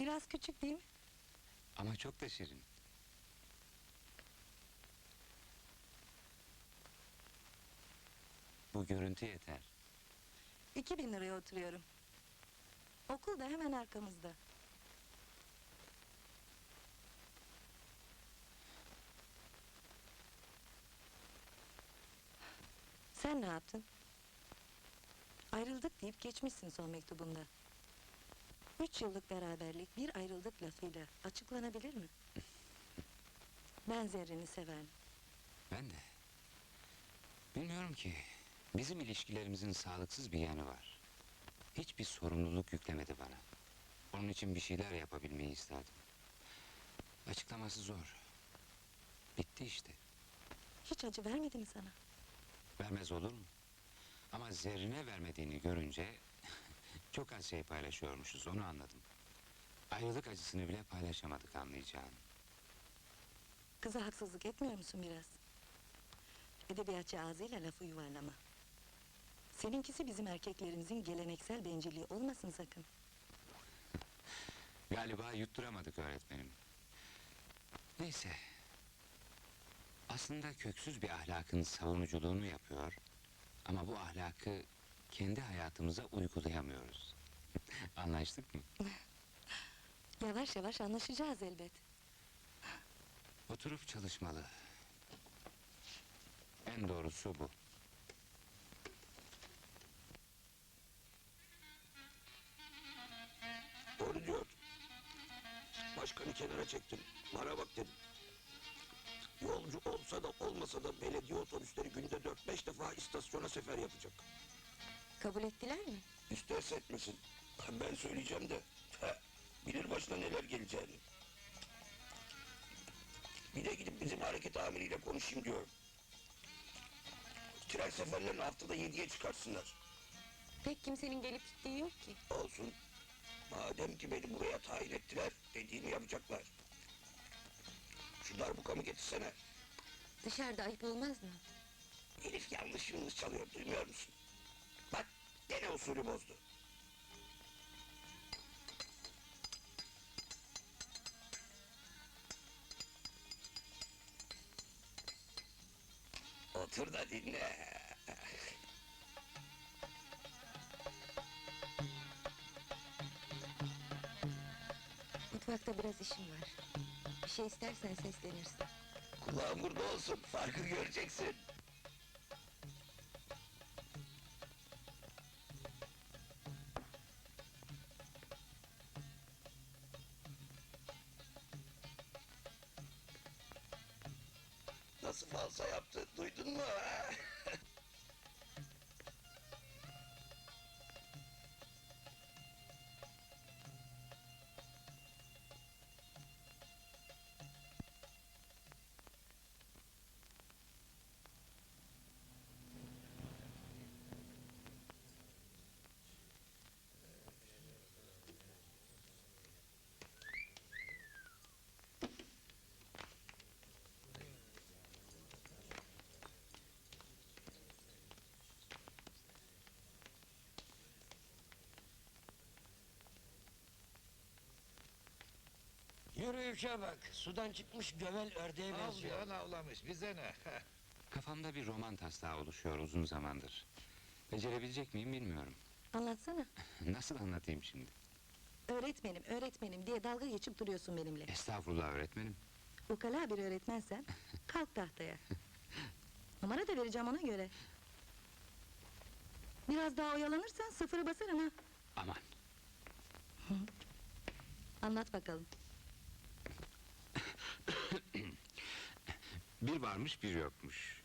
Biraz küçük değil mi? Ama çok da şirin. Bu görüntü yeter. 2000 liraya oturuyorum. Okul da hemen arkamızda. Sen ne yaptın? Ayrıldık deyip geçmişsin son mektubunda. Üç yıllık beraberlik bir ayrıldık lafıyla açıklanabilir mi? Ben Zerrin'i severim. Ben de. Bilmiyorum ki. Bizim ilişkilerimizin sağlıksız bir yanı var. Hiçbir sorumluluk yüklemedi bana. Onun için bir şeyler yapabilmeyi isterdim. Açıklaması zor. Bitti işte. Hiç acı vermedi mi sana? Vermez olur mu? Ama zerrine vermediğini görünce çok az şey paylaşıyormuşuz onu anladım. Ayrılık acısını bile paylaşamadık anlayacağın. Kıza haksızlık etmiyor musun biraz? Edebiyatçı ağzıyla lafı yuvarlama. Seninkisi bizim erkeklerimizin geleneksel bencilliği olmasın sakın. Galiba yutturamadık öğretmenim. Neyse. Aslında köksüz bir ahlakın savunuculuğunu yapıyor. Ama bu ahlakı kendi hayatımıza uygulayamıyoruz. Anlaştık mı? Yavaş yavaş anlaşacağız elbet. Oturup çalışmalı. En doğrusu bu. Doğru diyor. Başkanı kenara çektim. Bana bak dedim. Yolcu olsa da olmasa da belediye otobüsleri günde dört beş defa istasyona sefer yapacak. Kabul ettiler mi? İsterse etmesin. Ben söyleyeceğim de. heh, bilir başına neler geleceğini. Bir de gidip bizim hareket amiriyle konuşayım diyorum. Tren seferlerini haftada yediye çıkarsınlar. Pek kimsenin gelip gittiği yok ki. Olsun. Madem ki beni buraya tayin ettiler, dediğimi yapacaklar. Şu darbukamı getirsene. Dışarıda ayıp olmaz mı? Herif yanlış yıldız çalıyor, duymuyor musun? Gene usulü bozdu. Otur da dinle. Mutfakta biraz işim var. Bir şey istersen seslenirsin. Kulağın burada olsun, farkı göreceksin. Nasıl falsa yaptı, duydun mu? Yürüyüşe bak. Sudan çıkmış gövel ördeğe benziyor. Avlayan avlamış bize ne? Kafamda bir roman taslağı oluşuyor uzun zamandır. Becerebilecek miyim bilmiyorum. Anlatsana. Nasıl anlatayım şimdi? Öğretmenim, öğretmenim diye dalga geçip duruyorsun benimle. Estağfurullah öğretmenim. Ukala bir öğretmensen kalk tahtaya. Numara da vereceğim ona göre. Biraz daha oyalanırsan sıfırı basarım ha. Aman. Anlat bakalım. Bir varmış bir yokmuş.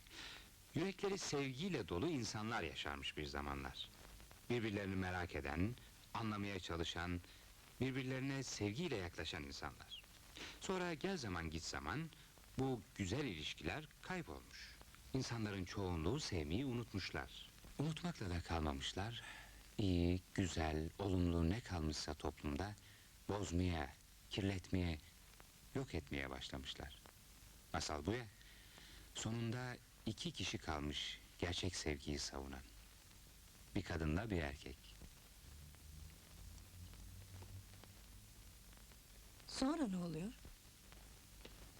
Yürekleri sevgiyle dolu insanlar yaşarmış bir zamanlar. Birbirlerini merak eden, anlamaya çalışan, birbirlerine sevgiyle yaklaşan insanlar. Sonra gel zaman git zaman bu güzel ilişkiler kaybolmuş. İnsanların çoğunluğu sevmeyi unutmuşlar. Unutmakla da kalmamışlar. İyi, güzel, olumlu ne kalmışsa toplumda bozmaya, kirletmeye, yok etmeye başlamışlar. Masal bu ya. Sonunda iki kişi kalmış gerçek sevgiyi savunan. Bir kadınla bir erkek. Sonra ne oluyor?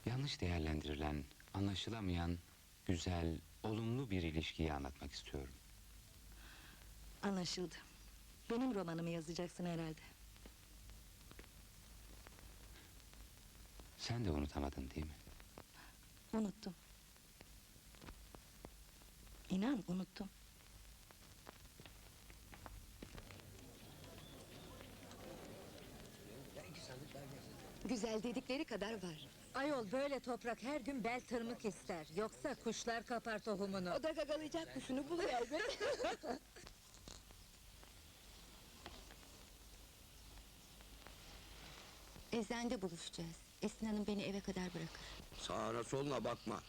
Yanlış değerlendirilen, anlaşılamayan, güzel, olumlu bir ilişkiyi anlatmak istiyorum. Anlaşıldı. Benim romanımı yazacaksın herhalde. Sen de unutamadın değil mi? Unuttum. İnan unuttum. Güzel dedikleri kadar var. Ayol böyle toprak her gün bel tırmık ister. Yoksa kuşlar kapar tohumunu. O da gagalayacak kuşunu buluyor elbet. Eczanede buluşacağız. Esin Hanım beni eve kadar bırakır. Sağına soluna bakma.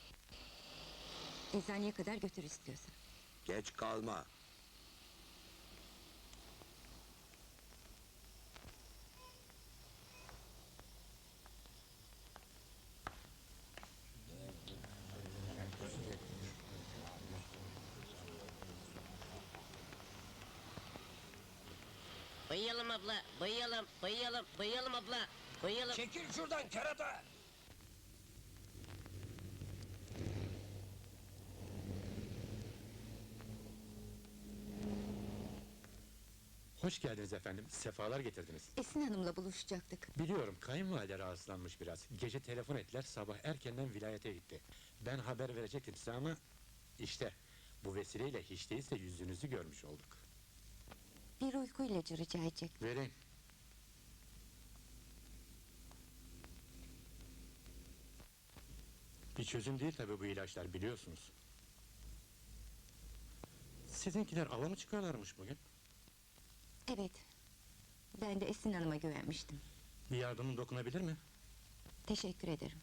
Eczaneye kadar götür istiyorsan. Geç kalma. Bayıyalım abla, bayıyalım, bayıyalım, bayıyalım abla, bayıyalım. Çekil şuradan kerata. Hoş geldiniz efendim. Sefalar getirdiniz. Esin Hanım'la buluşacaktık. Biliyorum kayınvalide rahatsızlanmış biraz. Gece telefon ettiler sabah erkenden vilayete gitti. Ben haber verecektim size ama işte bu vesileyle hiç değilse yüzünüzü görmüş olduk. Bir uyku ilacı rica edecek. Vereyim. Bir çözüm değil tabii bu ilaçlar biliyorsunuz. Sizinkiler ava mı çıkarlarmış bugün? Evet. Ben de Esin Hanım'a güvenmiştim. Bir yardımım dokunabilir mi? Teşekkür ederim.